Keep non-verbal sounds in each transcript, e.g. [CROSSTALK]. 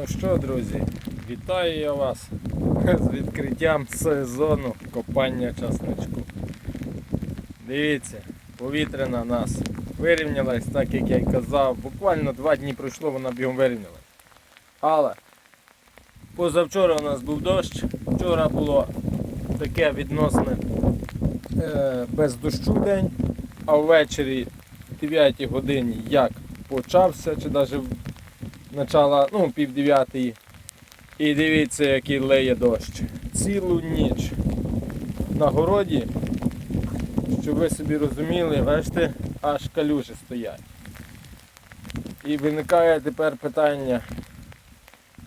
Ну що, друзі, вітаю я вас з відкриттям сезону копання часничку. Дивіться, повітряна нас вирівнялась, так як я й казав. Буквально два дні пройшло, вона бігом вирівнялась. Але позавчора у нас був дощ, вчора було таке відносне е, без дощу день, а ввечері 9 годині як почався, чи навіть начала, ну, пів дев'ятої. І дивіться, який леє дощ. Цілу ніч на городі, щоб ви собі розуміли, бачите, аж калюжі стоять. І виникає тепер питання,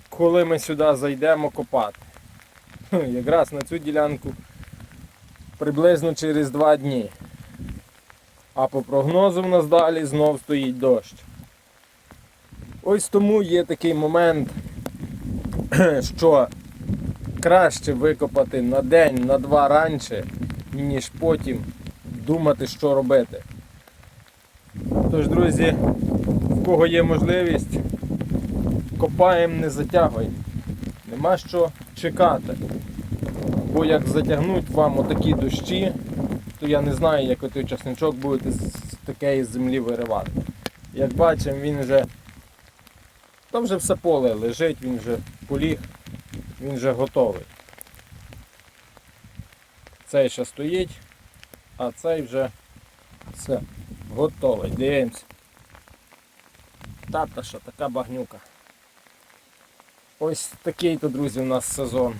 коли ми сюди зайдемо копати. [LAUGHS] Якраз на цю ділянку приблизно через два дні. А по прогнозу в нас далі знов стоїть дощ. Ось тому є такий момент, [CLEARS THROAT] що краще викопати на день, на два раніше, ніж потім думати, що робити. Тож, друзі, в кого є можливість, копаємо, не затягуємо. Нема що чекати. Бо як затягнуть вам отакі дощі, то я не знаю, як ви той часничок будете з такої землі виривати. Як бачимо, він вже там вже все поле лежить, він вже поліг, він вже готовий. Цей ще стоїть, а цей вже все готовий. Дивимось. Тата що, така багнюка. Ось такий то, друзі, у нас сезон.